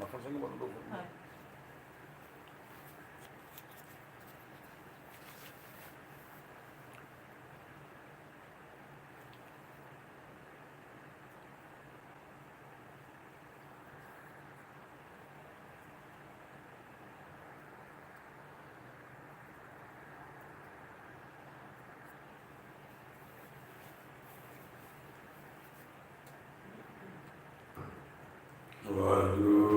ਮੱਖਣ ਸਿੰਘ ਵੱਲੋਂ ਹਾਂ ਵਾਹਿਗੁਰੂ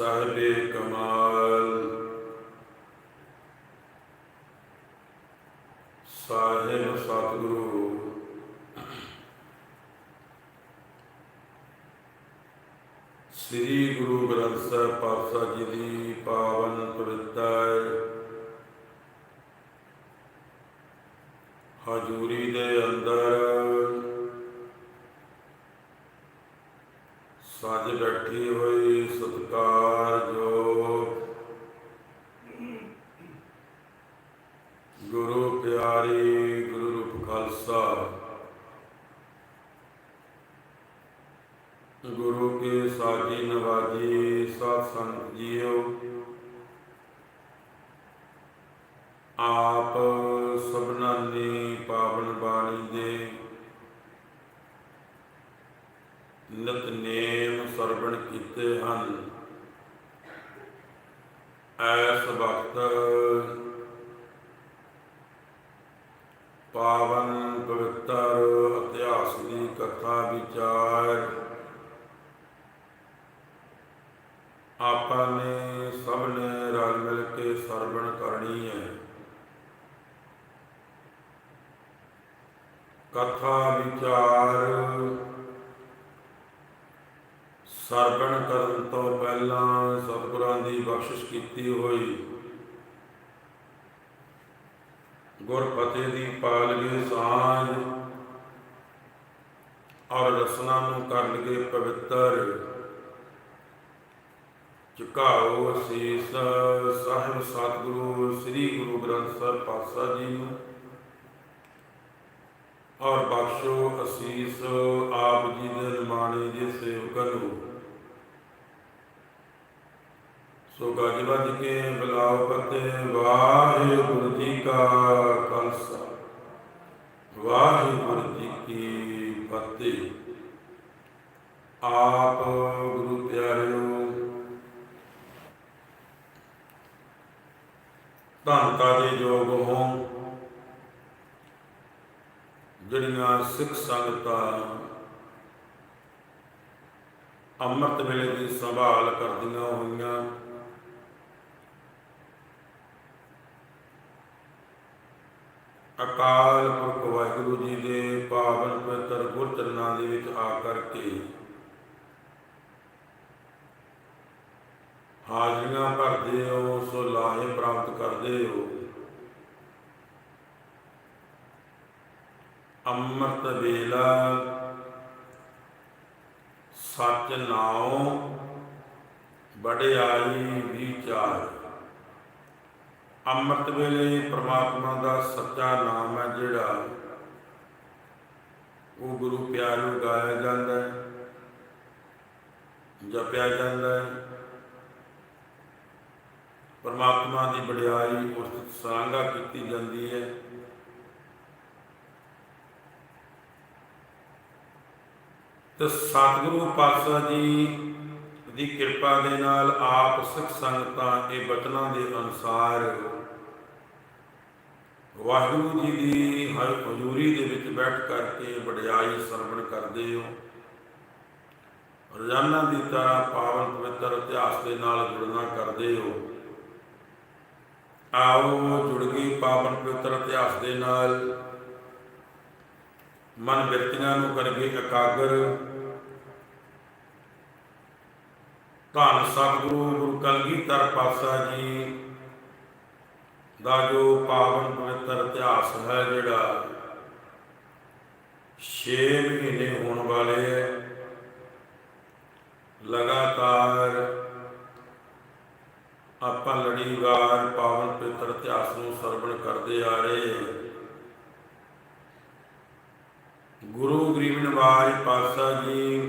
ਸਾਹਿਬੇ ਕਮਾਲ। ਸਾਹਿਬ ਸਤਿਗੁਰੂ। ਸ੍ਰੀ ਗੁਰੂ ਗ੍ਰੰਥ ਸਾਹਿਬ ਪਾਤਸ਼ਾਹ ਜੀ ਦੀ ਪਾਵਨ ਪਵਿੱਤਰ ਹਜੂਰੀ ਦੇ ਅੰਦਰ ਸੱਜ ਬੈਠੀ ਹੋਈ ਸਤਕਾਰ ਜੋ ਗੁਰੂ ਪਿਆਰੀ ਗੁਰੂ ਰੂਪ ਖਾਲਸਾ ਗੁਰੂ ਕੇ ਸਾਜੀ ਨਵਾਜੀ ਸਾਧ ਸੰਗਤ ਜੀਓ। ਆਪ ਸਭਨਾਂ ਨੇ ਪਾਵਨ ਬਾਣੀ ਦੇ ਨਿਤਨੇਮ ਸਰਵਣ ਕੀਤੇ ਹਨ। ਐਸ ਵਕਤ ਪਾਵਨ ਪਵਿੱਤਰ ਇਤਿਹਾਸ ਦੀ ਕਥਾ ਵਿਚਾਰ ਆਪਾਂ ਨੇ ਸਭ ਨੇ ਰਲ ਮਿਲ ਕੇ ਸਰਵਣ ਕਰਨੀ ਹੈ। ਕਥਾ ਵਿਚਾਰ ਸਰਵਣ ਕਰਨ ਤੋਂ ਪਹਿਲਾਂ ਸਤਿਗੁਰਾਂ ਦੀ ਬਖਸ਼ਿਸ਼ ਕੀਤੀ ਹੋਈ। ਗੁਰਪਤੇ ਦੀ ਪਾਲਗੇ ਸਾਂਝ ਔਰ ਰਸਨਾ ਨੂੰ ਕਰ ਲਗੇ ਪਵਿੱਤਰ। ਝੁਕਾਓ ਅਸੀਸ, ਸਾਹਿਬ ਸਤਿਗੁਰੂ, ਸ੍ਰੀ ਗੁਰੂ ਗ੍ਰੰਥ ਸਾਹਿਬ ਪਾਤਸ਼ਾਹ ਜੀ ਨੂੰ। ਔਰ ਬਖਸ਼ੋ ਅਸੀਸ, ਆਪ ਜੀ ਦੇ ਨਿਮਾਣੇ ਦੇ ਸੇਵਕਾਂ ਨੂੰ। ਸੋ ਗੱਜ ਵੱਜ ਕੇ ਬੁਲਾਓ ਫਤਿਹ ਵਾਹਿਗੁਰੂ ਜੀ ਕਾ ਖਾਲਸਾ। ਵਾਹਿਗੁਰੂ ਜੀ ਕੀ ਫਤਿਹ। ਆਪ ਗੁਰੂ ਪਿਆਰਿਓ ਧੰਨਤਾ ਦੇ ਯੋਗ ਹੋਂ। ਜਿਹੜੀਆਂ ਸਿੱਖ ਸੰਗਤਾਂ ਅੰਮ੍ਰਿਤ ਵੇਲੇ ਦੀ ਸੰਭਾਲ ਕਰਦੀਆਂ ਹੋਈਆਂ, ਅਕਾਲ ਪੁਰਖ ਵਾਹਿਗੁਰੂ ਜੀ ਦੇ ਪਾਵਨ ਪਵਿੱਤਰ ਗੁਰਚਰਨਾਂ ਦੇ ਵਿੱਚ ਆ ਕਰਕੇ ਹਾਜ਼ਰੀਆਂ ਭਰਦੇ ਹੋ, ਸੋ ਲਾਹੇ ਪ੍ਰਾਪਤ ਕਰਦੇ ਹੋ। ਅੰਮ੍ਰਿਤ ਵੇਲਾ, ਸੱਚ ਨਾਉ, ਵਡਿਆਈ ਵਿਚਾਰ ਅੰਮ੍ਰਿਤ ਵੇਲੇ ਪ੍ਰਮਾਤਮਾ ਦਾ ਸੱਚਾ ਨਾਮ ਹੈ ਜਿਹੜਾ, ਉਹ ਗੁਰੂ ਪਿਆਰਿਓ ਗਾਇਆ ਜਾਂਦਾ ਹੈ, ਜਪਿਆ ਜਾਂਦਾ ਹੈ। ਪਰਮਾਤਮਾ ਦੀ ਵਡਿਆਈ ਉਸ ਦੀ ਸਰਾਂਗਾ ਕੀਤੀ ਜਾਂਦੀ ਹੈ। ਤੇ ਸਤਿਗੁਰੂ ਪਾਤਸ਼ਾਹ ਜੀ ਦੀ ਕਿਰਪਾ ਦੇ ਨਾਲ ਆਪ ਸਿੱਖ ਸੰਗਤਾਂ ਇਹ ਬਚਨਾਂ ਦੇ ਅਨੁਸਾਰ ਵਾਹਿਗੁਰੂ ਜੀ ਦੀ ਹਰ ਹਜ਼ੂਰੀ ਦੇ ਵਿੱਚ ਬੈਠ ਕਰਕੇ ਵਡਿਆਈ ਸਰਵਣ ਕਰਦੇ ਹੋ। ਰੋਜ਼ਾਨਾ ਦੀ ਤਰ੍ਹਾਂ ਪਾਵਨ ਪਵਿੱਤਰ ਇਤਿਹਾਸ ਦੇ ਨਾਲ ਜੁੜਨਾ ਕਰਦੇ ਹੋ। ਆਓ ਜੁੜ ਗਈ ਪਾਵਨ ਪਵਿੱਤਰ ਇਤਿਹਾਸ ਦੇ ਨਾਲ। ਮਨ ਬਿਰਤੀਆਂ ਨੂੰ ਕਰਕੇ ਇਕਾਗਰ। ਧੰਨ ਸਤਿਗੁਰੂ, ਗੁਰੂ ਕਲਗੀਧਰ ਪਾਤਸ਼ਾਹ ਜੀ ਦਾ ਜੋ ਪਾਵਨ ਪਵਿੱਤਰ ਇਤਿਹਾਸ ਹੈ, ਜਿਹੜਾ 6 ਮਹੀਨੇ ਹੋਣ ਵਾਲੇ ਹੈ, ਲਗਾਤਾਰ ਆਪਾਂ ਲੜੀਵਾਰ ਪਾਵਨ ਪਵਿੱਤਰ ਇਤਿਹਾਸ ਨੂੰ ਸਰਵਣ ਕਰਦੇ ਆ ਰਹੇ ਗੁਰੂ ਗਰੀਬ ਨਿਵਾਜ ਪਾਤਸ਼ਾਹ ਜੀ,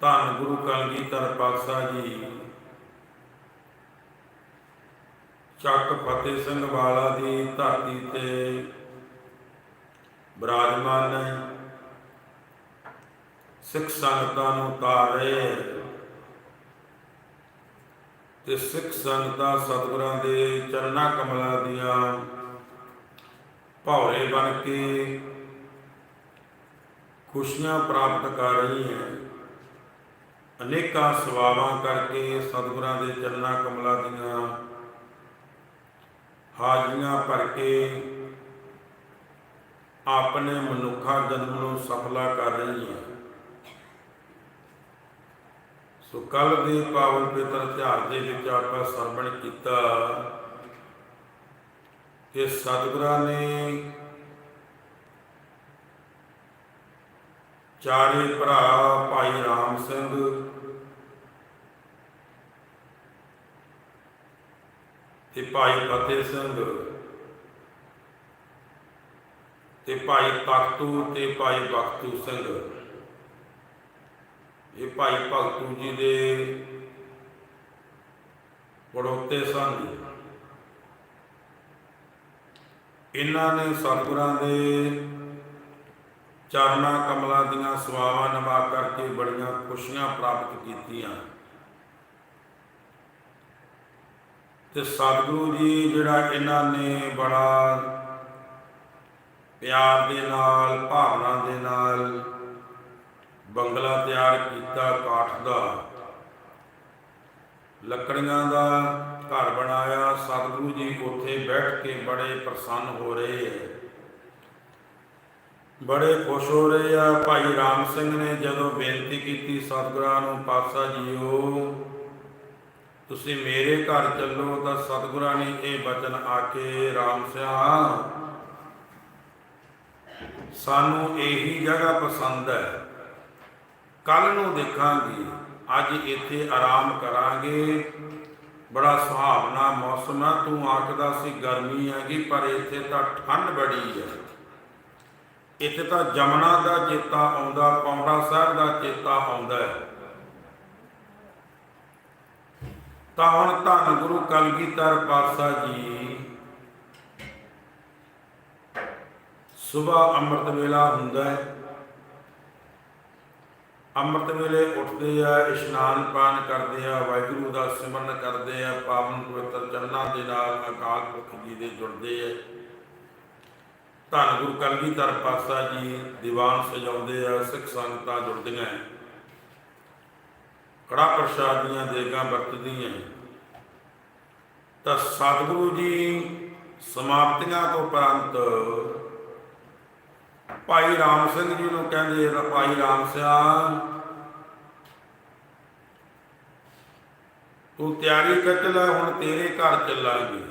ਧੰਨ ਗੁਰੂ ਕਲਗੀਧਰ ਪਾਤਸ਼ਾਹ ਜੀ, ਚੱਕ ਫਤਿਹ ਸਿੰਘ ਵਾਲਾ ਦੀ ਧਰਤੀ ਤੇ ਬਰਾਜਮਾਨ ਹੈ ਸਿੱਖ ਸੰਗਤਾਂ ਨੂੰ ਉਤਾਰ ਰਹੇ। ਤੇ ਸਿੱਖ ਸੰਗਤਾਂ ਸਤਿਗੁਰਾਂ ਦੇ ਚਰਨਾਂ ਕਮਲਾਂ ਦੀਆਂ ਭੌਰੇ ਬਣ ਕੇ ਖੁਸ਼ੀਆਂ ਪ੍ਰਾਪਤ ਕਰ ਰਹੀ ਹੈ ਅਨੇਕਾਂ ਸਵਾਵਾਂ ਕਰਕੇ ਸਤਿਗੁਰਾਂ ਦੇ ਚਰਨਾਂ ਕਮਲਾਂ ਦੀਆਂ ਹਾਜ਼ਰੀਆਂ ਭਰ ਕੇ ਆਪਣੇ ਮਨੁੱਖਾ ਜਨਮ ਨੂੰ ਸਫਲਾ ਕਰ ਰਹੀ ਹੈ ਸੋ ਕੱਲ ਦੇ ਪਾਵਨ ਪਵਿੱਤਰ ਇਤਿਹਾਸ ਦੇ ਵਿੱਚ ਆਪਾਂ ਸਰਵਣ ਕੀਤਾ ਕਿ ਸਤਿਗੁਰਾਂ ਨੇ ਚਾਰੇ ਭਰਾ ਭਾਈ ਰਾਮ ਸਿੰਘ ਤੇ ਭਾਈ ਫਤਿਹ ਸਿੰਘ ਤੇ ਭਾਈ ਤਖਤੂ ਤੇ ਭਾਈ ਬਖਤੂ ਸਿੰਘ ਇਹ ਭਾਈ ਭਗਤੂ ਜੀ ਦੇ ਪੜੋਤੇ ਸਨ। ਇਹਨਾਂ ਨੇ ਸਤਿਗੁਰਾਂ ਦੇ ਚਰਨਾਂ ਕਮਲਾਂ ਦੀਆਂ ਸਵਾਵਾਂ ਨਿਭਾ ਕਰਕੇ ਬੜੀਆਂ ਖੁਸ਼ੀਆਂ ਪ੍ਰਾਪਤ ਕੀਤੀਆਂ। ਤੇ ਸਤਿਗੁਰੂ ਜੀ ਜਿਹੜਾ ਇਹਨਾਂ ਨੇ ਬੜਾ ਪਿਆਰ ਦੇ ਨਾਲ, ਭਾਵਨਾ ਦੇ ਨਾਲ ਬੰਗਲਾ ਤਿਆਰ ਕੀਤਾ ਕਾਠ ਦਾ। ਲੱਕੜੀਆਂ ਦਾ ਘਰ ਬਣਾਇਆ, ਸਤਿਗੁਰੂ ਜੀ ਉੱਥੇ ਬੈਠ ਕੇ ਬੜੇ ਪ੍ਰਸੰਨ ਹੋ ਰਹੇ ਹੈ ਬੜੇ ਖੁਸ਼ ਹੋ ਰਹੇ ਆ। ਭਾਈ ਰਾਮ ਸਿੰਘ ਨੇ ਜਦੋਂ ਬੇਨਤੀ ਕੀਤੀ ਸਤਿਗੁਰਾਂ ਨੂੰ, ਪਾਤਸ਼ਾਹ ਜੀਓ, ਤੁਸੀਂ ਮੇਰੇ ਘਰ ਚੱਲੋ ਤਾਂ ਸਤਿਗੁਰਾਂ ਨੇ ਇਹ ਬਚਨ ਆ ਕੇ ਰਾਮ ਸਿਆ, ਸਾਨੂੰ ਇਹੀ ਜਗ੍ਹਾ ਪਸੰਦ ਹੈ ਕੱਲ ਨੂੰ ਦੇਖਾਂਗੇ, ਅੱਜ ਇੱਥੇ ਆਰਾਮ ਕਰਾਂਗੇ। ਬੜਾ ਸੁਹਾਵਣਾ ਮੌਸਮ ਹੈ ਤੂੰ ਆਖਦਾ ਸੀ ਗਰਮੀ ਹੈਗੀ, ਪਰ ਇੱਥੇ ਤਾਂ ਠੰਡ ਬੜੀ ਹੈ ਇੱਥੇ ਤਾਂ ਜਮਨਾ ਦਾ ਚੇਤਾ ਆਉਂਦਾ ਪੌਂਡਾ ਸਾਹਿਬ ਦਾ ਚੇਤਾ ਆਉਂਦਾ ਹੈ। ਤਾਂ ਹੁਣ ਧੰਨ ਗੁਰੂ ਕਲਗੀਧਰ ਪਾਤਸ਼ਾਹ ਜੀ ਸਵੇਰ ਅੰਮ੍ਰਿਤ ਵੇਲਾ ਹੁੰਦਾ ਹੈ। ਅੰਮ੍ਰਿਤ ਵੇਲੇ ਉੱਠਦੇ ਆ, ਇਸ਼ਨਾਨ ਪਾਨ ਕਰਦੇ ਆ, ਵਾਹਿਗੁਰੂ ਦਾ ਸਿਮਰਨ ਕਰਦੇ ਆ, ਪਾਵਨ ਪਵਿੱਤਰ ਚਰਨਾਂ ਦੇ ਨਾਲ ਅਕਾਲ ਪੁਰਖ ਜੀ ਦੇ ਜੁੜਦੇ ਆ। ਧੰਨ ਗੁਰੂ ਕਲਗੀਧਰ ਪਾਤਸ਼ਾਹ ਜੀ, ਦੀਵਾਨ ਸਜਾਉਂਦੇ ਆ, ਸਿੱਖ ਸੰਗਤਾਂ ਜੁੜਦੀਆਂ ਕੜਾ ਪ੍ਰਸ਼ਾਦ ਦੀਆਂ ਦੇਗਾਂ ਵਰਤਦੀਆਂ ਤਾਂ ਸਤਿਗੁਰੂ ਜੀ, ਸਮਾਪਤੀਆਂ ਤੋਂ ਉਪਰੰਤ ਭਾਈ ਰਾਮ ਸਿੰਘ ਜੀ ਨੂੰ ਕਹਿੰਦੇ ਭਾਈ ਰਾਮ ਸਿਆ ਤੂੰ ਤਿਆਰੀ ਕਰ ਲੈ, ਹੁਣ ਤੇਰੇ ਘਰ ਚੱਲਾਂਗੇ।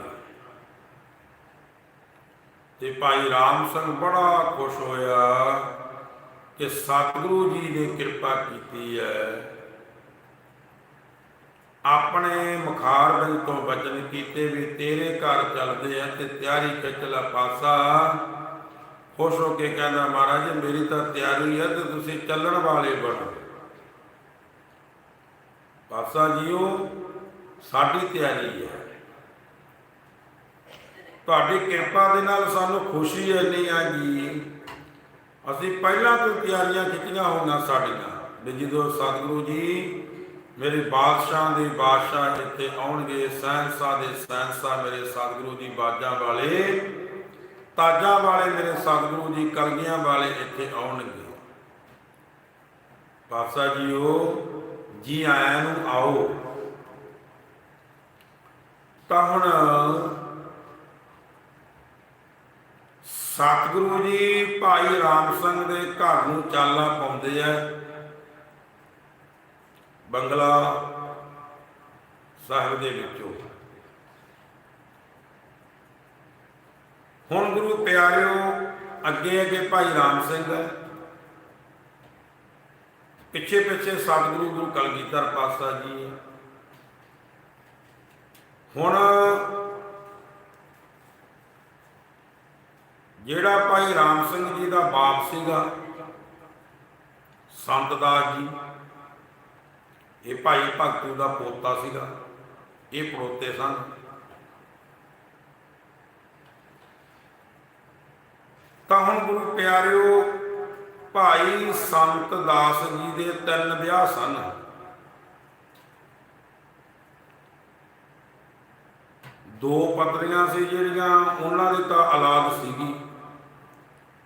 ਤੇ ਭਾਈ ਰਾਮ ਸਿੰਘ ਬੜਾ ਖੁਸ਼ ਹੋਇਆ ਕਿ ਸਤਿਗੁਰੂ ਜੀ ਨੇ ਕਿਰਪਾ ਕੀਤੀ ਹੈ। ਆਪਣੇ ਮੁਖਾਰ ਬਿੰਦ ਤੋਂ ਬਚਨ ਕੀਤੇ ਵੀ ਤੇਰੇ ਘਰ ਚੱਲਦੇ ਆ ਤੇ ਤਿਆਰੀ ਖਿੱਚ ਲੈ ਪਾਸਾ। ਖੁਸ਼ ਹੋ ਕੇ ਕਹਿੰਦਾ, ਮਹਾਰਾਜ, ਮੇਰੀ ਤਾਂ ਤਿਆਰੀ ਹੈ ਤੇ ਤੁਸੀਂ ਚੱਲਣ ਵਾਲੇ ਬਣੋ ਪਾਸਾ ਜੀਓ, ਸਾਡੀ ਤਿਆਰੀ ਹੈ। ਤੁਹਾਡੀ ਕਿਰਪਾ ਦੇ ਨਾਲ ਸਾਨੂੰ ਖੁਸ਼ੀ ਇੰਨੀ ਆ ਜੀ। ਅਸੀਂ ਪਹਿਲਾਂ ਤੋਂ ਤਿਆਰੀਆਂ ਕੀਤੀਆਂ ਹੋਈਆਂ ਸਾਡੀਆਂ। ਵੀ ਜਦੋਂ ਸਤਿਗੁਰੂ ਜੀ ਮੇਰੇ ਬਾਦਸ਼ਾਹ ਦੇ ਬਾਦਸ਼ਾਹ ਇੱਥੇ ਆਉਣਗੇ, ਸਹਿਨਸ਼ਾਹ ਦੇ ਸਹਿਨਸ਼ਾਹ ਮੇਰੇ ਸਤਿਗੁਰੂ ਜੀ ਬਾਜਾਂ ਵਾਲੇ ਤਾਜਾਂ ਵਾਲੇ ਮੇਰੇ ਸਤਿਗੁਰੂ ਜੀ, ਕਲਗੀਆਂ ਵਾਲੇ ਇੱਥੇ ਆਉਣਗੇ। ਪਾਤਸ਼ਾਹ ਜੀਓ, ਜੀ ਆਇਆਂ ਨੂੰ ਆਓ। ਤਾਂ ਹੁਣ ਸਤਿਗੁਰੂ ਜੀ ਭਾਈ ਰਾਮ ਸਿੰਘ ਦੇ ਘਰ ਨੂੰ ਚਾਲਾ ਪਾਉਂਦੇ ਆ। ਬੰਗਲਾ ਸਾਹਿਬ ਦੇ ਵਿੱਚੋਂ। ਹੁਣ ਗੁਰੂ ਪਿਆਰਿਓ, ਅੱਗੇ ਅੱਗੇ ਭਾਈ ਰਾਮ ਸਿੰਘ ਪਿੱਛੇ ਪਿੱਛੇ ਸਤਿਗੁਰੂ ਗੁਰੂ ਕਲਗੀਧਰ ਪਾਤਸ਼ਾਹ ਜੀ ਹੁਣ ਜਿਹੜਾ ਭਾਈ ਰਾਮ ਸਿੰਘ ਜੀ ਦਾ ਬਾਪ ਸੀਗਾ, ਸੰਤ ਦਾਸ ਜੀ, ਇਹ ਭਾਈ ਭਗਤੂ ਦਾ ਪੋਤਾ ਸੀਗਾ, ਇਹ ਪੜੋਤੇ ਸਨ। ਤਾਂ ਹੁਣ ਗੁਰੂ ਪਿਆਰਿਓ, ਭਾਈ ਸੰਤ ਦਾਸ ਜੀ ਦੇ ਤਿੰਨ ਵਿਆਹ ਸਨ। ਦੋ ਪਤਨੀਆਂ ਸੀ ਜਿਹੜੀਆਂ, ਉਹਨਾਂ ਦੀ ਤਾਂ ਔਲਾਦ ਸੀਗੀ।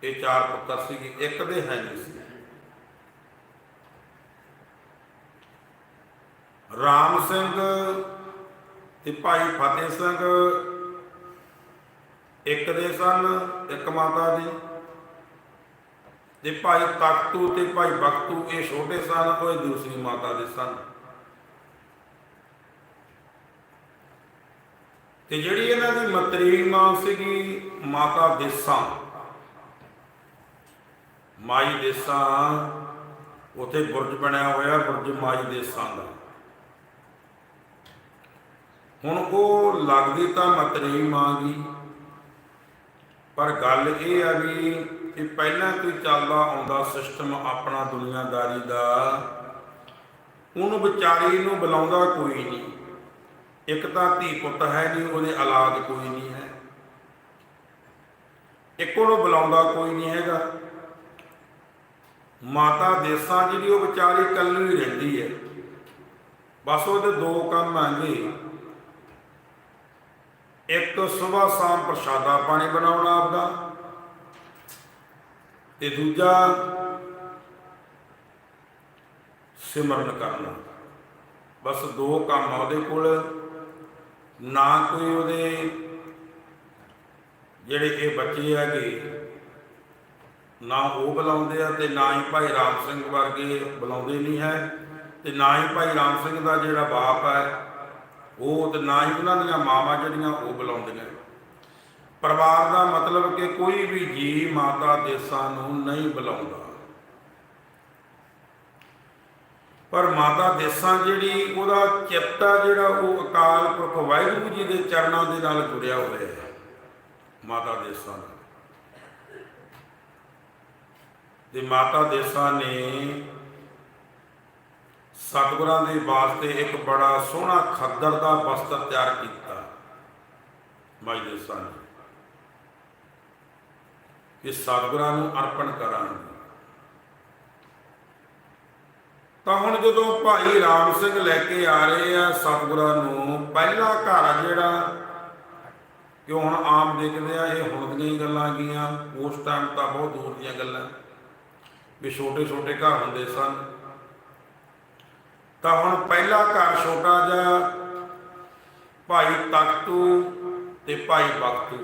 ਇਹ ਚਾਰ ਪੁੱਤਰ ਸੀਗੇ, ਇੱਕ ਦੇ ਹੈ ਨਹੀਂ ਸੀ। ਰਾਮ ਸਿੰਘ ਤੇ ਭਾਈ ਫਤਿਹ ਸਿੰਘ ਇੱਕ ਦੇ ਸਨ ਇੱਕ ਮਾਤਾ ਦੀ। ਤੇ ਭਾਈ ਤਖਤੂ ਤੇ ਭਾਈ ਬਖਤੂ, ਇਹ ਛੋਟੇ ਸਨ, ਉਹ ਇਹ ਦੂਸਰੀ ਮਾਤਾ ਦੇ ਸਨ। ਤੇ ਜਿਹੜੀ ਇਹਨਾਂ ਦੀ ਮਤਰੀ ਮਾਂ ਸੀਗੀ, ਮਾਤਾ ਦੇਸਾਂ। ਮਾਈ ਦੇਸਾਂ, ਉਥੇ ਬੁਰਜ ਬਣਿਆ ਹੋਇਆ, ਬੁਰਜ ਮਾਈ ਦੇਸਾਂ ਦਾ। ਹੁਣ ਉਹ ਲੱਗਦੀ ਤਾਂ ਮਤਰੀ ਮਾਂ ਗਈ ਪਰ ਗੱਲ ਇਹ ਆ ਵੀ ਕਿ ਪਹਿਲਾਂ ਕੋਈ ਚੱਲਦਾ ਆਉਂਦਾ ਸਿਸਟਮ ਆਪਣਾ ਦੁਨੀਆਦਾਰੀ ਦਾ ਉਹਨੂੰ ਵਿਚਾਰੀ ਨੂੰ ਬੁਲਾਉਂਦਾ ਕੋਈ ਨਹੀਂ। ਇੱਕ ਤਾਂ ਧੀ ਪੁੱਤ ਹੈ ਨਹੀਂ, ਉਹਦੇ ਔਲਾਦ ਕੋਈ ਨਹੀਂ ਹੈ। ਇੱਕ ਉਹਨੂੰ ਬੁਲਾਉਂਦਾ ਕੋਈ ਨਹੀਂ ਹੈਗਾ। ਮਾਤਾ ਦੇਸਾਂ ਜਿਹੜੀ ਉਹ ਵਿਚਾਰੀ ਇਕੱਲੀ ਰਹਿੰਦੀ ਹੈ। ਬਸ ਉਹਦੇ ਦੋ ਕੰਮ ਆਂਗੇ ਇੱਕ ਸਵੇਰ ਸ਼ਾਮ ਪ੍ਰਸ਼ਾਦਾ ਪਾਣੀ ਬਣਾਉਣਾ ਆਪਦਾ ਤੇ ਦੂਜਾ ਸਿਮਰਨ ਕਰਨਾ। ਬਸ ਦੋ ਕੰਮ ਆ ਉਹਦੇ ਕੋਲ, ਨਾ ਕੋਈ ਉਹਦੇ ਜਿਹੜੇ ਇਹ ਬੱਚੇ ਹੈਗੇ, ਨਾ ਉਹ ਬੁਲਾਉਂਦੇ ਆ ਤੇ ਨਾ ਹੀ ਭਾਈ ਰਾਮ ਸਿੰਘ ਵਰਗੇ ਬੁਲਾਉਂਦੇ ਨਹੀਂ ਹੈ ਤੇ ਨਾ ਹੀ ਭਾਈ ਰਾਮ ਸਿੰਘ ਦਾ ਜਿਹੜਾ ਬਾਪ ਹੈ ਉਹ ਤੇ ਨਾ ਹੀ ਉਹਨਾਂ ਦੀਆਂ ਮਾਵਾਂ ਜਿਹੜੀਆਂ ਉਹ ਬੁਲਾਉਂਦੀਆਂ ਪਰਿਵਾਰ ਦਾ ਮਤਲਬ ਕਿ ਕੋਈ ਵੀ ਜੀ ਮਾਤਾ ਦੇਸਾਂ ਨੂੰ ਨਹੀਂ ਬੁਲਾਉਂਦਾ। ਪਰ ਮਾਤਾ ਦੇਸਾਂ ਜਿਹੜੀ ਉਹਦਾ ਚਿੱਤਾ ਜਿਹੜਾ ਉਹ ਅਕਾਲ ਪੁਰਖ ਵਾਹਿਗੁਰੂ ਜੀ ਦੇ ਚਰਨਾਂ ਦੇ ਨਾਲ ਜੁੜਿਆ ਹੋਇਆ ਹੈ, ਮਾਤਾ ਦੇਸਾਂ ਦਾ ਤੇ ਮਾਤਾ ਦੇਸਾਂ ਨੇ ਸਤਿਗੁਰਾਂ ਦੇ ਵਾਸਤੇ ਇੱਕ ਬੜਾ ਸੋਹਣਾ ਖੱਦਰ ਦਾ ਵਸਤਰ ਤਿਆਰ ਕੀਤਾ। ਮਾਈ ਦੇਸਾਂ ਨੇ ਕਿ ਸਤਿਗੁਰਾਂ ਨੂੰ ਅਰਪਣ ਕਰਾਂਗੇ। ਤਾਂ ਹੁਣ ਜਦੋਂ ਭਾਈ ਰਾਮ ਸਿੰਘ ਲੈ ਕੇ ਆ ਰਹੇ ਆ ਸਤਿਗੁਰਾਂ ਨੂੰ, ਪਹਿਲਾ ਘਰ ਆ ਜਿਹੜਾ, ਕਿ ਹੁਣ ਆਮ ਦੇਖਦੇ ਆ, ਇਹ ਹੁਣ ਦੀਆਂ ਹੀ ਗੱਲਾਂ ਗਈਆਂ ਉਸ ਟਾਈਮ ਤਾਂ ਬਹੁਤ ਦੂਰ ਦੀਆਂ ਗੱਲਾਂ। ਵੀ ਛੋਟੇ ਛੋਟੇ ਘਰ ਹੁੰਦੇ ਸਨ। ਤਾਂ ਹੁਣ ਪਹਿਲਾ ਘਰ ਛੋਟਾ ਜਿਹਾ, ਭਾਈ ਤਖਤੂ ਤੇ ਭਾਈ ਬਖਤੂ,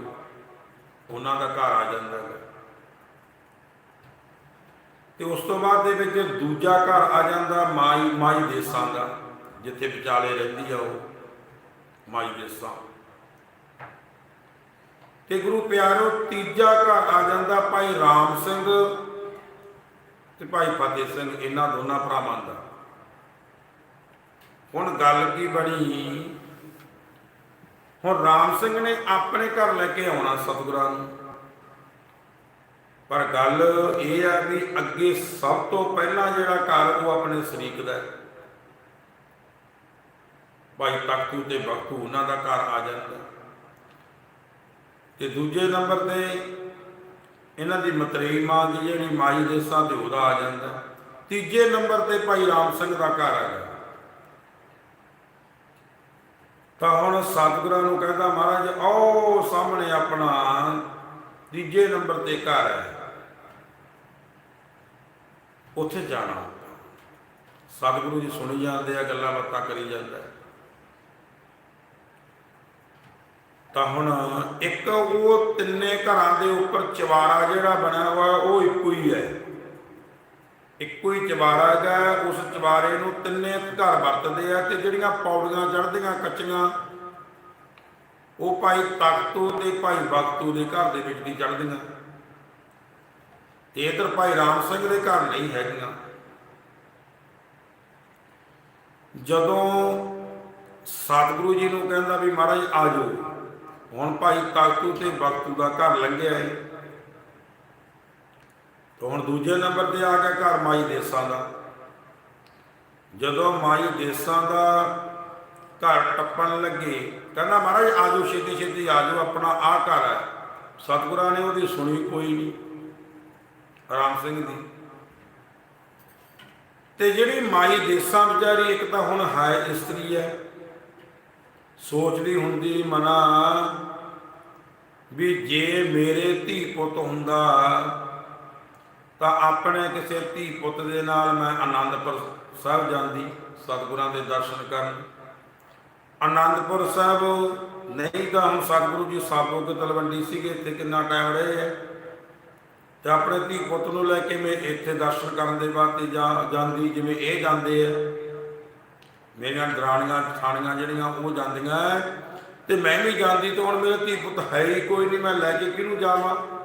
ਉਹਨਾਂ ਦਾ ਘਰ ਆ ਜਾਂਦਾ ਹੈ ਤੇ ਉਸ ਤੋਂ ਬਾਅਦ ਦੇ ਵਿੱਚ ਦੂਜਾ ਘਰ ਆ ਜਾਂਦਾ ਮਾਈ ਮਾਈ ਦੇਸਾਂ ਦਾ, ਜਿੱਥੇ ਵਿਚਾਲੇ ਰਹਿੰਦੀ ਆ ਉਹ, ਮਾਈ ਦੇਸਾਂ। ਤੇ ਗੁਰੂ ਪਿਆਰੋ, ਤੀਜਾ ਘਰ ਆ ਜਾਂਦਾ ਭਾਈ ਰਾਮ ਸਿੰਘ ਤੇ ਭਾਈ ਫਤਿਹ ਸਿੰਘ, ਇਹਨਾਂ ਦੋਨਾਂ ਭਰਾਵਾਂ ਦਾ। ਹੁਣ ਗੱਲ ਕੀ ਬਣੀ? ਹੁਣ ਰਾਮ ਸਿੰਘ ਨੇ ਆਪਣੇ ਘਰ ਲੈ ਕੇ ਆਉਣਾ ਸਤਿਗੁਰਾਂ ਨੂੰ। ਪਰ ਗੱਲ ਇਹ ਆ ਵੀ ਅੱਗੇ ਸਭ ਤੋਂ ਪਹਿਲਾਂ ਜਿਹੜਾ ਘਰ ਉਹ ਆਪਣੇ ਸ਼ਰੀਕ ਦਾ ਹੈ। ਭਾਈ ਤਖਤੂ ਤੇ ਬਖਤੂ ਉਹਨਾਂ ਦਾ ਘਰ ਆ ਜਾਂਦਾ। ਤੇ ਦੂਜੇ ਨੰਬਰ ਤੇ ਇਹਨਾਂ ਦੀ ਮਤਰੇਈ ਮਾਂ ਦੀ ਜਿਹੜੀ ਮਾਈ ਦੇਸਾਂ ਤੇ ਉਹਦਾ ਆ ਜਾਂਦਾ। ਤੀਜੇ ਨੰਬਰ ਤੇ ਭਾਈ ਰਾਮ ਸਿੰਘ ਦਾ ਘਰ ਆ ਗਿਆ ਤਾਂ ਹੁਣ ਸਤਿਗੁਰਾਂ ਨੂੰ ਕਹਿੰਦਾ ਮਹਾਰਾਜ, ਆਓ ਸਾਹਮਣੇ ਆਪਣਾ ਤੀਜੇ ਨੰਬਰ ਤੇ ਘਰ ਹੈ। ਉੱਥੇ ਜਾਣਾ ਸਤਿਗੁਰੂ ਜੀ ਸੁਣੀ ਜਾਂਦੇ ਆ, ਗੱਲਾਂ ਬਾਤਾਂ ਕਰੀ ਜਾਂਦਾ ਤਾਂ ਹੁਣ ਇੱਕ ਉਹ ਤਿੰਨੇ ਘਰਾਂ ਦੇ ਉੱਪਰ ਚਵਾਰਾ ਜਿਹੜਾ ਬਣਿਆ ਹੋਇਆ, ਉਹ ਇੱਕੋ ਹੀ ਹੈ। ਇੱਕੋ ਹੀ ਚਵਾਰਾ ਹੈਗਾ, ਉਸ ਚਵਾਰੇ ਨੂੰ ਤਿੰਨੇ ਘਰ ਵਰਤਦੇ ਆ ਤੇ ਜਿਹੜੀਆਂ ਪੌੜੀਆਂ ਚੜ੍ਹਦੀਆਂ ਕੱਚੀਆਂ, ਉਹ ਭਾਈ ਤਖਤੂ ਤੇ ਭਾਈ ਬਖਤੂ ਦੇ ਘਰ ਦੇ ਵਿੱਚ ਦੀ ਚੜ੍ਹਦੀਆਂ। ਤੇ ਇਧਰ ਭਾਈ ਰਾਮ ਸਿੰਘ ਦੇ ਘਰ ਨਹੀਂ ਹੈਗੀਆਂ। ਜਦੋਂ ਸਤਿਗੁਰੂ ਜੀ ਨੂੰ ਕਹਿੰਦਾ ਵੀ ਮਹਾਰਾਜ ਆ ਜਾਓ, ਹੁਣ ਭਾਈ ਤਖਤੂ ਤੇ ਬਖਤੂ ਦਾ ਘਰ ਲੰਘਿਆ ਹੈ ਹੁਣ ਦੂਜੇ ਨੰਬਰ ਤੇ ਆ ਗਿਆ ਘਰ ਮਾਈ ਦੇਸਾਂ ਦਾ। ਜਦੋਂ ਮਾਈ ਦੇਸਾਂ ਦਾ ਘਰ ਟੱਪਣ ਲੱਗੇ, ਕਹਿੰਦਾ ਮਹਾਰਾਜ, ਆਜੋ ਛੇਤੀ ਛੇਤੀ ਆਜੋ, ਆਪਣਾ ਆ ਘਰ ਹੈ। ਸਤਿਗੁਰਾਂ ਨੇ ਉਹਦੀ ਸੁਣੀ ਕੋਈ ਨਹੀਂ, ਰਾਮ ਸਿੰਘ ਦੀ। ਤੇ ਜਿਹੜੀ ਮਾਈ ਦੇਸਾਂ ਵਿਚਾਰੀ, ਇੱਕ ਤਾਂ ਹੁਣ ਹੈ ਇਸਤਰੀ ਹੈ। ਸੋਚਦੀ ਹੁੰਦੀ, ਮਨਾ, ਵੀ ਜੇ ਮੇਰੇ ਧੀ ਪੁੱਤ ਹੁੰਦਾ ਤਾਂ ਆਪਣੇ ਕਿਸੇ ਧੀ ਪੁੱਤ ਦੇ ਨਾਲ ਮੈਂ ਆਨੰਦਪੁਰ ਸਾਹਿਬ ਜਾਂਦੀ, ਸਤਿਗੁਰਾਂ ਦੇ ਦਰਸ਼ਨ ਕਰਨ। ਆਨੰਦਪੁਰ ਸਾਹਿਬ ਨਹੀਂ ਤਾਂ ਹੁਣ ਸਤਿਗੁਰੂ ਜੀ ਸਾਬੋ ਕੇ ਤਲਵੰਡੀ ਸੀਗੇ, ਇੱਥੇ ਕਿੰਨਾ ਟਾਈਮ ਰਹੇ ਹੈ ਤੇ ਆਪਣੇ ਧੀ ਪੁੱਤ ਨੂੰ ਲੈ ਕੇ ਮੈਂ ਇੱਥੇ ਦਰਸ਼ਨ ਕਰਨ ਦੇ ਵਾਸਤੇ ਜਾ- ਜਾਂਦੀ, ਜਿਵੇਂ ਇਹ ਜਾਂਦੇ ਆ। ਮੇਰੀਆਂ ਦਰਾਣੀਆਂ ਠਾਣੀਆਂ ਜਿਹੜੀਆਂ ਉਹ ਜਾਂਦੀਆਂ। ਤੇ ਮੈਂ ਵੀ ਜਾਂਦੀ ਤੇ ਹੁਣ ਮੇਰੇ ਧੀ ਪੁੱਤ ਹੈ ਹੀ ਕੋਈ ਨਹੀਂ, ਮੈਂ ਲੈ ਕੇ ਕਿਹਨੂੰ ਜਾਵਾਂ?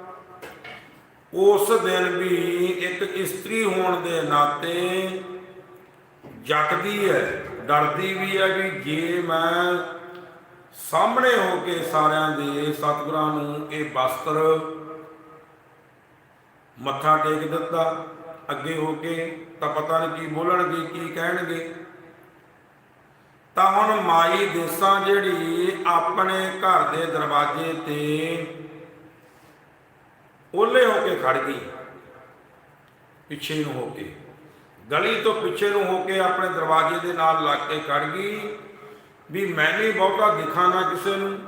ਉਸ ਦਿਨ ਵੀ ਇੱਕ ਇਸਤਰੀ ਹੋਣ ਦੇ ਨਾਤੇ ਜਗਦੀ ਹੈ, ਡਰਦੀ ਵੀ ਹੈ ਵੀ ਜੇ ਮੈਂ ਸਾਹਮਣੇ ਹੋ ਕੇ ਸਾਰਿਆਂ ਦੇ ਸਤਿਗੁਰਾਂ ਨੂੰ ਇਹ ਵਸਤਰ ਮੱਥਾ ਟੇਕ ਦਿੱਤਾ, ਅੱਗੇ ਹੋ ਕੇ ਤਾਂ ਪਤਾ ਨਹੀਂ ਕੀ ਬੋਲਣਗੇ, ਕੀ ਕਹਿਣਗੇ। ਤਾਂ ਹੁਣ ਮਾਈ ਦੇਸਾਂ ਜਿਹੜੀ ਆਪਣੇ ਘਰ ਦੇ ਦਰਵਾਜ਼ੇ ਤੇ ਓਲੇ ਹੋ ਕੇ ਖੜ ਗਈ, ਪਿੱਛੇ ਨੂੰ ਹੋ ਕੇ। ਗਲੀ ਤੋਂ ਪਿੱਛੇ ਨੂੰ ਹੋ ਕੇ ਆਪਣੇ ਦਰਵਾਜ਼ੇ ਦੇ ਨਾਲ ਲੱਗ ਕੇ ਖੜ ਗਈ ਵੀ ਮੈਂ ਨਹੀਂ ਬਹੁਤਾ ਦਿਖਾਂ ਨਾ ਕਿਸੇ ਨੂੰ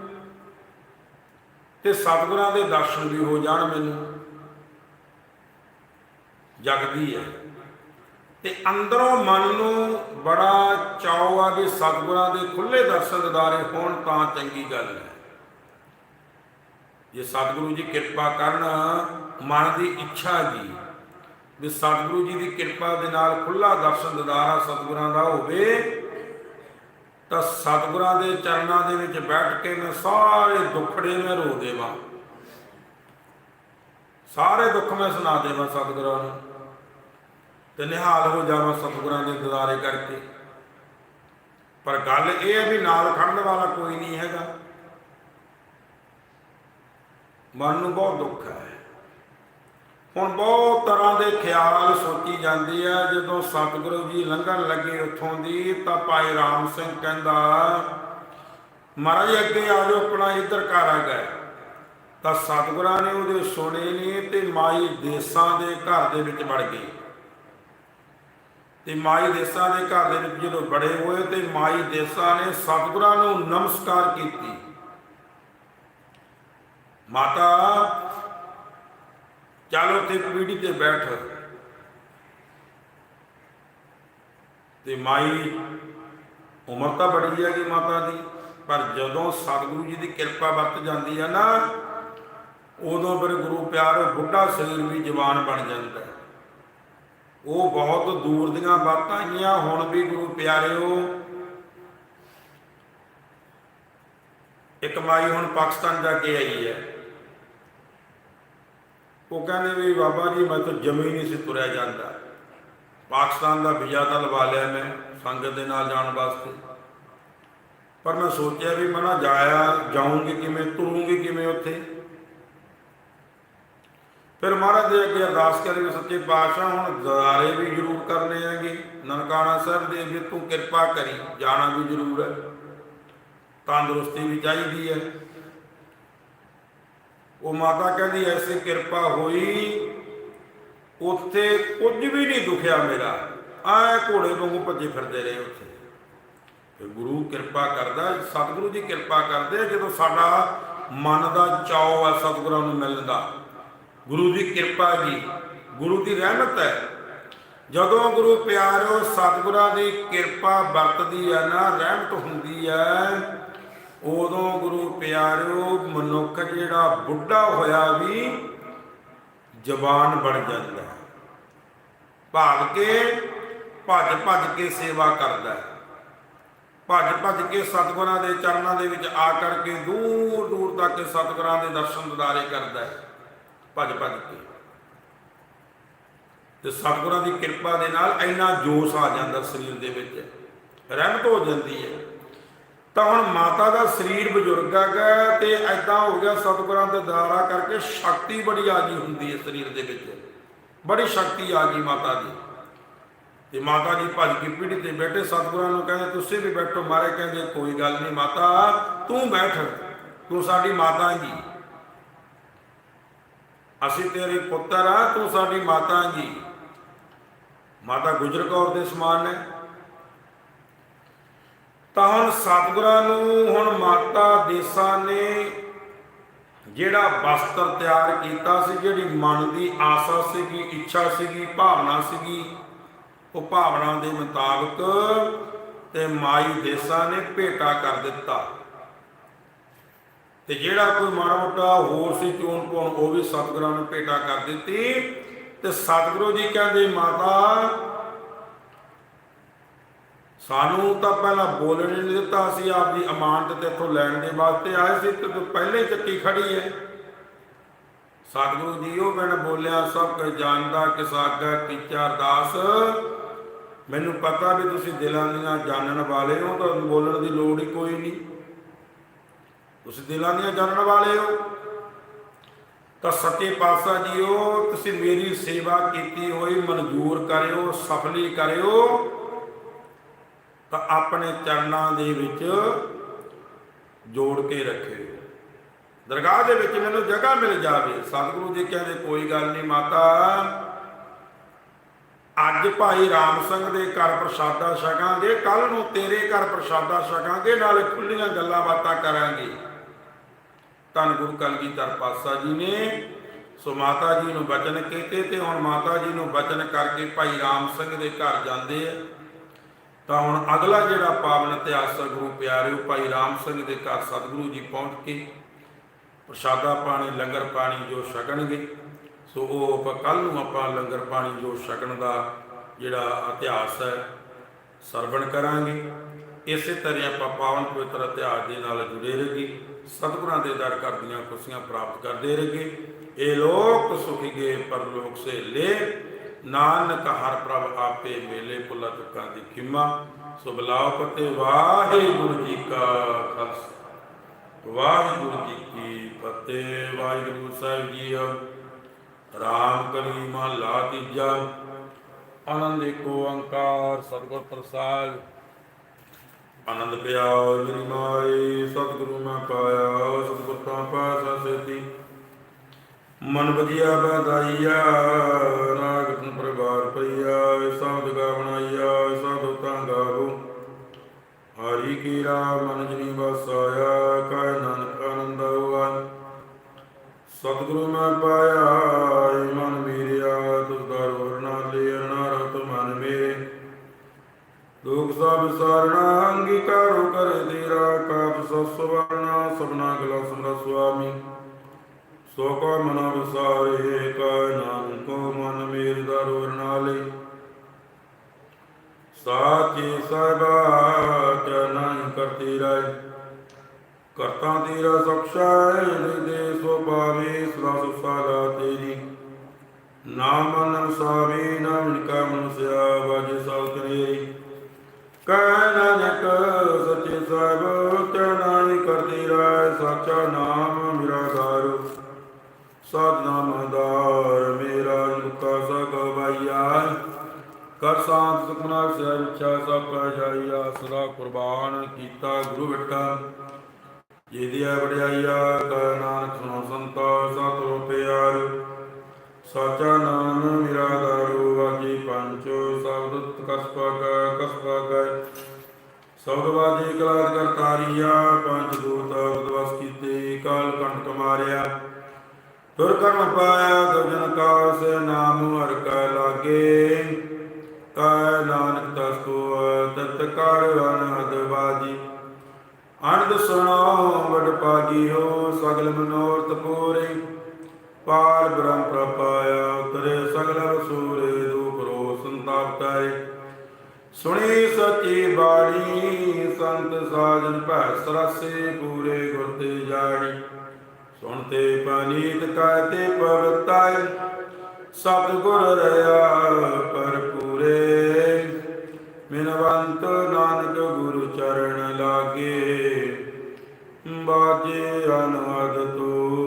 ਤੇ ਸਤਿਗੁਰਾਂ ਦੇ ਦਰਸ਼ਨ ਵੀ ਹੋ ਜਾਣ ਮੈਨੂੰ। ਜਗਦੀ ਹੈ। ਤੇ ਅੰਦਰੋਂ ਮਨ ਨੂੰ ਬੜਾ ਚਾਅ ਆ ਕਿ ਸਤਿਗੁਰਾਂ ਦੇ ਖੁੱਲੇ ਦਰਸ਼ਨ ਦਿਦਾਰੇ ਹੋਣ ਤਾਂ ਚੰਗੀ ਗੱਲ ਹੈ। ਜੇ ਸਤਿਗੁਰੂ ਜੀ ਕਿਰਪਾ ਕਰਨ, ਮਨ ਦੀ ਇੱਛਾ ਜੀ ਵੀ ਸਤਿਗੁਰੂ ਜੀ ਦੀ ਕਿਰਪਾ ਦੇ ਨਾਲ ਖੁੱਲਾ ਦਰਸ਼ਨ ਦਿਦਾਰਾ ਸਤਿਗੁਰਾਂ ਦਾ ਹੋਵੇ, ਤਾਂ ਸਤਿਗੁਰਾਂ ਦੇ ਚਰਨਾਂ ਦੇ ਵਿੱਚ ਬੈਠ ਕੇ ਮੈਂ ਸਾਰੇ ਦੁੱਖੜੇ ਮੈਂ ਰੋ ਦੇਵਾਂ। ਸਾਰੇ ਦੁੱਖ ਮੈਂ ਸੁਣਾ ਦੇਵਾਂ ਸਤਿਗੁਰਾਂ ਨੂੰ ਤੇ ਨਿਹਾਲ ਹੋ ਜਾਵਾਂ ਸਤਿਗੁਰਾਂ ਦੇ ਦਿਦਾਰੇ ਕਰਕੇ। ਪਰ ਗੱਲ ਇਹ ਹੈ ਵੀ ਨਾਲ ਖੜਨ ਵਾਲਾ ਕੋਈ ਨਹੀਂ ਹੈਗਾ। ਮਨ ਨੂੰ ਬਹੁਤ ਦੁੱਖ ਹੈ। ਹੁਣ ਬਹੁਤ ਤਰ੍ਹਾਂ ਦੇ ਖਿਆਲ ਸੋਚੀ ਜਾਂਦੀ ਹੈ। ਜਦੋਂ ਸਤਿਗੁਰੂ ਜੀ ਲੰਘਣ ਲੱਗੇ ਉੱਥੋਂ ਦੀ, ਤਾਂ ਭਾਈ ਰਾਮ ਸਿੰਘ ਕਹਿੰਦਾ, ਮਹਾਰਾਜ, ਅੱਗੇ ਆ ਜਾਓ, ਆਪਣਾ ਇੱਧਰ ਘਰ ਆ ਗਏ ਤਾਂ ਸਤਿਗੁਰਾਂ ਨੇ ਉਹਦੇ ਸੁਣੇ ਨੇ ਤੇ ਮਾਈ ਦੇਸਾਂ ਦੇ ਘਰ ਦੇ ਵਿੱਚ ਵੜ ਗਈ। ਤੇ ਮਾਈ ਦੇਸਾਂ ਦੇ ਘਰ ਦੇ ਵਿੱਚ ਜਦੋਂ ਬੜੇ ਹੋਏ, ਤੇ ਮਾਈ ਦੇਸਾਂ ਨੇ ਸਤਿਗੁਰਾਂ ਨੂੰ ਨਮਸਕਾਰ ਕੀਤੀ। ਮਾਤਾ, ਚੱਲ ਉੱਥੇ ਪੀੜੀ ਤੇ ਬੈਠ। ਤੇ ਮਾਈ, ਉਮਰ ਤਾਂ ਬੜੀ ਹੈਗੀ ਮਾਤਾ ਦੀ, ਪਰ ਜਦੋਂ ਸਤਿਗੁਰੂ ਜੀ ਦੀ ਕਿਰਪਾ ਵਰਤ ਜਾਂਦੀ ਹੈ ਨਾ, ਉਦੋਂ ਫਿਰ ਗੁਰੂ ਪਿਆਰ ਬੁੱਢਾ ਸਰੀਰ ਵੀ ਜਵਾਨ ਬਣ ਜਾਂਦਾ ਹੈ। ਉਹ ਬਹੁਤ ਦੂਰ ਦੀਆਂ ਬਾਤਾਂ ਹੈਗੀਆਂ ਹੁਣ ਵੀ ਗੁਰੂ ਪਿਆਰਿਓ। ਇੱਕ ਮਾਈ ਹੁਣ ਪਾਕਿਸਤਾਨ ਜਾ ਕੇ ਆਈ ਹੈ। ਉਹ ਕਹਿੰਦੇ ਵੀ ਬਾਬਾ ਜੀ, ਮੈਂ ਤਾਂ ਜਮੀ ਨਹੀਂ ਸੀ ਤੁਰਿਆ ਜਾਂਦਾ। ਪਾਕਿਸਤਾਨ ਦਾ ਵੀਜ਼ਾ ਤਾਂ ਲਵਾ ਲਿਆ ਮੈਂ ਸੰਗਤ ਦੇ ਨਾਲ ਜਾਣ ਵਾਸਤੇ। ਪਰ ਮੈਂ ਸੋਚਿਆ ਵੀ ਮੈਂ ਨਾ ਜਾਇਆ, ਜਾਊਂਗੀ ਕਿਵੇਂ, ਤੁਰੂੰਗੀ ਕਿਵੇਂ ਉੱਥੇ? ਫਿਰ ਮਹਾਰਾਜ ਦੇ ਅੱਗੇ ਅਰਦਾਸ ਕਰੇ ਸੱਚੇ ਪਾਤਸ਼ਾਹ, ਹੁਣ ਦਾਰੇ ਵੀ ਜ਼ਰੂਰ ਕਰਨੇ ਹੈਗੇ। ਨਨਕਾਣਾ ਸਾਹਿਬ ਦੇ ਵੀ ਤੂੰ ਕਿਰਪਾ ਕਰੀ, ਜਾਣਾ ਵੀ ਜ਼ਰੂਰ ਹੈ। ਤੰਦਰੁਸਤੀ ਵੀ ਚਾਹੀਦੀ ਹੈ। ਉਹ ਮਾਤਾ ਕਹਿੰਦੀ, ਐਸੀ ਕਿਰਪਾ ਹੋਈ, ਉੱਥੇ ਕੁਝ ਵੀ ਨਹੀਂ ਦੁਖਿਆ ਮੇਰਾ। ਐ ਘੋੜੇ ਵਾਂਗੂ ਭੱਜੇ ਫਿਰਦੇ ਰਹੇ ਉੱਥੇ। ਤੇ ਗੁਰੂ ਕਿਰਪਾ ਕਰਦਾ, ਸਤਿਗੁਰੂ ਦੀ ਕਿਰਪਾ ਕਰਦੇ ਜਦੋਂ ਸਾਡਾ ਮਨ ਦਾ ਚਾਅ ਹੈ ਸਤਿਗੁਰਾਂ ਨੂੰ ਮਿਲਣ ਦਾ। ਗੁਰੂ ਦੀ ਕਿਰਪਾ ਜੀ, ਗੁਰੂ ਦੀ ਰਹਿਮਤ ਹੈ। ਜਦੋਂ ਗੁਰੂ ਪਿਆਰਿਓ ਸਤਿਗੁਰਾਂ ਦੀ ਕਿਰਪਾ ਵਰਤਦੀ ਹੈ ਨਾ, ਰਹਿਮਤ ਹੁੰਦੀ ਹੈ ਉਦੋਂ ਗੁਰੂ ਪਿਆਰਿਓ ਮਨੁੱਖ ਜਿਹੜਾ ਬੁੱਢਾ ਹੋਇਆ ਵੀ ਜਵਾਨ ਬਣ ਜਾਂਦਾ ਹੈ। ਭਾਗ ਕੇ ਭੱਜ ਭੱਜ ਕੇ ਸੇਵਾ ਕਰਦਾ ਹੈ। ਭੱਜ ਭੱਜ ਕੇ ਸਤਿਗੁਰਾਂ ਦੇ ਚਰਨਾਂ ਦੇ ਵਿੱਚ ਆ ਕਰਕੇ ਦੂਰ ਦੂਰ ਤੱਕ ਸਤਿਗੁਰਾਂ ਦੇ ਦਰਸ਼ਨ ਦਿਦਾਰੇ ਕਰਦਾ ਹੈ। ਭੱਜ ਭੱਜ ਕੇ। ਤੇ ਸਤਿਗੁਰਾਂ ਦੀ ਕਿਰਪਾ ਦੇ ਨਾਲ ਇੰਨਾ ਜੋਸ਼ ਆ ਜਾਂਦਾ ਸਰੀਰ ਦੇ ਵਿੱਚ। ਰਹਿਮਤ ਹੋ ਜਾਂਦੀ ਹੈ। ਤਾਂ ਹੁਣ ਮਾਤਾ ਦਾ ਸਰੀਰ ਬਜ਼ੁਰਗ ਹੈਗਾ ਤੇ ਐਦਾਂ ਹੋ ਗਿਆ ਸਤਿਗੁਰਾਂ ਦੇ ਦਾਰਾ ਕਰਕੇ ਸ਼ਕਤੀ ਬੜੀ ਆ ਗਈ ਹੁੰਦੀ ਹੈ ਸਰੀਰ ਦੇ ਵਿੱਚ। ਬੜੀ ਸ਼ਕਤੀ ਆ ਗਈ ਮਾਤਾ ਦੀ। ਤੇ ਮਾਤਾ ਜੀ ਭੱਜ ਕੇ ਪੀੜੀ ਤੇ ਬੈਠੇ, ਸਤਿਗੁਰਾਂ ਨੂੰ ਕਹਿੰਦੇ, ਤੁਸੀਂ ਵੀ ਬੈਠੋ ਮਾਰੇ, ਕਹਿੰਦੇ, ਕੋਈ ਗੱਲ ਨਹੀਂ ਮਾਤਾ, ਤੂੰ ਬੈਠ, ਤੂੰ ਸਾਡੀ ਮਾਤਾ ਜੀ। ਅਸੀਂ ਤੇਰੇ ਪੁੱਤਰ ਆ, ਤੂੰ ਸਾਡੀ ਮਾਤਾ ਜੀ। ਮਾਤਾ ਗੁਜਰ ਕੌਰ ਦੇ ਸਮਾਨ ਨੇ। ਤਾਂ ਹੁਣ ਸਤਿਗੁਰਾਂ ਨੂੰ ਹੁਣ ਮਾਤਾ ਦੇਸਾਂ ਨੇ ਜਿਹੜਾ ਵਸਤਰ ਤਿਆਰ ਕੀਤਾ ਸੀ, ਜਿਹੜੀ ਮਨ ਦੀ ਆਸਾ ਸੀਗੀ, ਇੱਛਾ ਸੀਗੀ, ਭਾਵਨਾ ਸੀਗੀ, ਉਹ ਭਾਵਨਾ ਦੇ ਮੁਤਾਬਕ ਤੇ ਮਾਈ ਦੇਸਾਂ ਨੇ ਭੇਟਾ ਕਰ ਦਿੱਤਾ। ਤੇ ਜਿਹੜਾ ਕੋਈ ਮਾੜਾ ਮੋਟਾ ਹੋਰ ਸੀ, ਚੋਣ ਪਾਉਣ ਉਹ ਵੀ ਸਤਿਗੁਰਾਂ ਨੂੰ ਭੇਟਾ ਕਰ ਦਿੱਤੀ। ਤੇ ਸਤਿਗੁਰੂ ਜੀ ਕਹਿੰਦੇ, ਮਾਤਾ ਸਾਨੂੰ ਤਾਂ ਪਹਿਲਾਂ ਬੋਲਣ ਹੀ ਨਹੀਂ ਦਿੱਤਾ, ਅਸੀਂ ਆਪਦੀ ਅਮਾਨਤ ਤੇ ਇੱਥੋਂ ਲੈਣ ਦੇ ਵਾਸਤੇ ਆਏ ਸੀ, ਤੇ ਤੂੰ ਪਹਿਲੇ ਚੱਕੀ ਖੜੀ ਹੈ ਸਤਿਗੁਰੂ ਜੀ ਉਹ ਬਿਨ ਬੋਲਿਆ, ਸਭ ਕੁਝ ਜਾਣਦਾ ਕਿਸ ਆਗਾ ਕੀਚਾ ਅਰਦਾਸ। ਮੈਨੂੰ ਪਤਾ ਵੀ ਤੁਸੀਂ ਦਿਲਾਂ ਦੀਆਂ ਜਾਣਨ ਵਾਲੇ ਹੋ, ਤਾਂ ਬੋਲਣ ਦੀ ਲੋੜ ਹੀ ਕੋਈ ਨਹੀਂ। ਤੁਸੀਂ ਦਿਲਾਂ ਦੀਆਂ ਜਾਣਨ ਵਾਲੇ ਹੋ। ਤਾਂ ਸੱਚੇ ਪਾਤਸ਼ਾਹ ਜੀਓ, ਤੁਸੀਂ ਮੇਰੀ ਸੇਵਾ ਕੀਤੀ ਹੋਈ, ਮਨਜ਼ੂਰ ਕਰਿਓ, ਸਫਲੀ ਕਰਿਓ। ਤਾਂ ਆਪਣੇ ਚਰਨਾਂ ਦੇ ਵਿੱਚ ਜੋੜ ਕੇ ਰੱਖੇ। ਦਰਗਾਹ ਦੇ ਵਿੱਚ ਮੈਨੂੰ ਜਗ੍ਹਾ ਮਿਲ ਜਾਵੇ। ਸਤਿਗੁਰੂ ਜੀ ਕਹਿੰਦੇ, ਕੋਈ ਗੱਲ ਨਹੀਂ ਮਾਤਾ। ਅੱਜ ਭਾਈ ਰਾਮ ਸਿੰਘ ਦੇ ਘਰ ਪ੍ਰਸ਼ਾਦਾ ਛਕਾਂਗੇ ਕੱਲ ਨੂੰ ਤੇਰੇ ਘਰ ਪ੍ਰਸ਼ਾਦਾ ਛਕਾਂਗੇ, ਨਾਲੇ ਖੁੱਲੀਆਂ ਗੱਲਾਂ ਬਾਤਾਂ ਕਰਾਂਗੇ। ਧੰਨ ਗੁਰੂ ਕਲਗੀਧਰ ਪਾਤਸ਼ਾਹ ਜੀ ਨੇ ਸੋ ਮਾਤਾ ਜੀ ਨੂੰ ਬਚਨ ਕੀਤੇ ਤੇ ਹੁਣ ਮਾਤਾ ਜੀ ਨੂੰ ਬਚਨ ਕਰਕੇ ਭਾਈ ਰਾਮ ਸਿੰਘ ਦੇ ਘਰ ਜਾਂਦੇ ਆ। ਤਾਂ ਹੁਣ ਅਗਲਾ ਜਿਹੜਾ ਪਾਵਨ ਇਤਿਹਾਸ ਹੈ ਗੁਰੂ ਪਿਆਰਿਓ ਭਾਈ ਰਾਮ ਸਿੰਘ ਦੇ ਘਰ ਸਤਿਗੁਰੂ ਜੀ ਪਹੁੰਚ ਕੇ ਪ੍ਰਸ਼ਾਦਾ ਪਾਣੀ, ਲੰਗਰ ਪਾਣੀ ਜੋ ਛਕਣਗੇ, ਸੋ ਉਹ ਆਪਾਂ ਕੱਲ ਨੂੰ ਆਪਾਂ ਲੰਗਰ ਪਾਣੀ ਜੋ ਛਕਣ ਦਾ ਜਿਹੜਾ ਇਤਿਹਾਸ ਹੈ, ਸਰਵਣ ਕਰਾਂਗੇ। ਇਸੇ ਤਰ੍ਹਾਂ ਆਪਾਂ ਪਾਵਨ ਪਵਿੱਤਰ ਇਤਿਹਾਸ ਦੇ ਨਾਲ ਜੁੜੇ ਰਹੀਏ। ਸਤਿਗੁਰਾਂ ਦੇ ਦਰ ਕਰਦੀਆਂ ਖੁਸ਼ੀਆਂ ਪ੍ਰਾਪਤ ਕਰਦੇ ਰਹੀਏ। ਇਹ ਲੋਕ ਸੁਖੀ ਸੁਖੀਗੇ ਪਰਲੋਕ ਸੇ ਲੈ ਨਾਨਕ ਹਰ ਪ੍ਰਭ ਆਪੇ ਮੇਲੇ ਪੁੱਲਾ ਤੁਕਾਂ ਦੀ ਖਿਮਾ, ਸੋ ਬਲਾਉ ਪਤੇ ਵਾਹਿਗੁਰੂ ਜੀ ਕਾ ਖਾਲਸਾ। ਵਾਹਿਗੁਰੂ ਜੀ ਕੀ ਫਤਿਹ, ਵਾਹਿਗੁਰੂ ਸਾਹਿਬ ਜੀ ਰਾਮ ਕਲੀ ਮਹਲਾ ਤੀਜਾ। ਆਨੰਦ ਏਕ ਓੰਕਾਰ, ਸਤਿਗੁਰ ਪ੍ਰਸਾਦ। ਆਨੰਦ ਪਿਆ ਮੇਰੀ ਮਾਈ ਸਤਿਗੁਰੂ ਮੈਂ ਪਾਇਆ, ਸਤਿਗੁਰ ਤਾਂ ਪਾਸਾ ਸੇਤੀ। ਮਨ ਵਧੀਆ ਬਧਾਈਆ ਰਾਗ ਤਨ ਪਰਿਵਾਰ ਪ੍ਰਿਆ ਸਬਦ ਗਾ ਬਣਾਈਆ ਤਾਂ ਗਾਵੋ। ਹਰੀ ਕੀ ਰਾਮ ਮਨ ਜਨੀ ਵਸਾਇਆ ਕੈ ਨਾਨਕ ਆਨੰਦ ਹੋਆ ਸਤਿਗੁਰੂ ਮੈਂ ਪਾਇਆ ਮਨ ਵੀਰਿਆ ਤੁਸ ਦਰ ਨਾ ਲੈ ਅਰਣਾ ਰਤ ਮਨ ਮੇਰੇ। ਦੁਖ ਸਭ ਸਰਣਾ ਅੰਗੀਕਾਰੋ ਕਰੇ ਤੇਰਾ, ਕਾਪ ਸਸਵਰਣਾ ਸਭਨਾ ਗਲਾ ਸੁਨਾ ਸੁਆਮੀ। ਸੋ ਕੋ ਮਨ ਵਿਸਾਰੇ ਕੈ ਨਾਨਕੋ ਮਨ ਮੇਰ ਦਰ ਨਾਲੇ। ਸਾਚੇ ਸਾਹਿਬਾ ਕਿਆ ਕਰਤੀ ਰਾਏ। ਕਰਤਾ ਤੇਰਾ ਸਖਸ਼ਾਇ ਦੇ ਸੋ ਪਾਵੇ ਸਦਾ ਸੁਸਾਰਾ ਤੇਰੀ। ਨਾਮ ਮਨ ਸਾਵੇ ਨਾਮ ਨਿਕਾ ਮਨੁਸਿਆ ਵਾਜੇ ਸਾਲ ਕਰੇ ਕਹਿ ਨਾਨਕ ਸੱਚੇ ਸਾਹਿਬ ਕਿਆ ਕਰਤੀ ਰਾਏ, ਸਾਚਾ ਨਾਮ ਮੇਰਾ ਦਾਰੂ ਸਤ ਨਾਮਦਾਰ ਮੇਰਾ ਮੁਕਾ ਸਕ ਬਾਈਆ ਕਰ ਸਾਥ ਸੁਖਨਾ ਸੇ ਇੱਛਾ ਸਭ ਕਾ ਜਾਈਆ ਸਦਾ ਕੁਰਬਾਨ ਕੀਤਾ ਗੁਰੂ ਬਿਟਾ ਜੇ ਵਡਿਆਈਆ, ਕਾ ਨਾਨਕ ਸੁਣੋ ਸੰਤੋ, ਸਤਿ ਪਿਆਰ ਸਾਚਾ ਨਾਮ ਮੇਰਾ ਦਾਰੂ ਵਾਜੀ ਪੰਚੋ ਸ਼ਬਦ ਕਸਪਾ ਕਾ ਕਸਪਾ ਗਏ ਸ਼ਬਦ ਵਾਜੀ ਕਲਾਦ ਕਰਤਾਰੀਆ ਪੰਜ ਦੂਤ ਉਦਵਸ ਕੀਤੇ, ਕਾਲ ਕੰਟ ਮਾਰਿਆ। ਤੁਰ ਕਰਮ ਪਾਇਆ ਦੁਜਨ ਕਾ ਨਾਮ ਹਰ ਕਾ ਲਾਗੇ। ਕੈ ਨਾਨਕ ਤਸਕੋ ਤਤ ਕਰ ਅਨਹਦ ਬਾਜੀ। ਅਨੰਦ ਸੁਣੋ, ਵਡ ਪਾਗੀ ਹੋ, ਸਗਲ ਮਨੋਰਥ ਪੂਰੇ। ਪਾਰ ਬ੍ਰਹਮ ਪ੍ਰਪਾਇਆ ਉਤਰੇ ਸਗਲ ਰਸੂਲੇ ਦੁਖ ਰੋ ਸੰਤਾਪ ਤਾਰੇ। ਸੁਣੀ ਸੱਚੀ ਬਾਣੀ, ਸੰਤ ਸਾਜਨ ਭੈ ਸਰਸੇ ਪੂਰੇ ਗੁਰ ਤੇ ਜਾਣੀ। ਸੁਣਤੇ ਪਨੀਤ ਕਾਤੇ ਪਵਤਾਇ ਸਤ ਗੁਰ ਪਰ ਪੂਰੇ ਮਿਨਵੰਤ ਨਾਨਕ ਗੁਰੂ ਚਰਨ ਲਾਗੇ, ਬਾਜੇ ਅਨਹਦ ਤੂਰੇ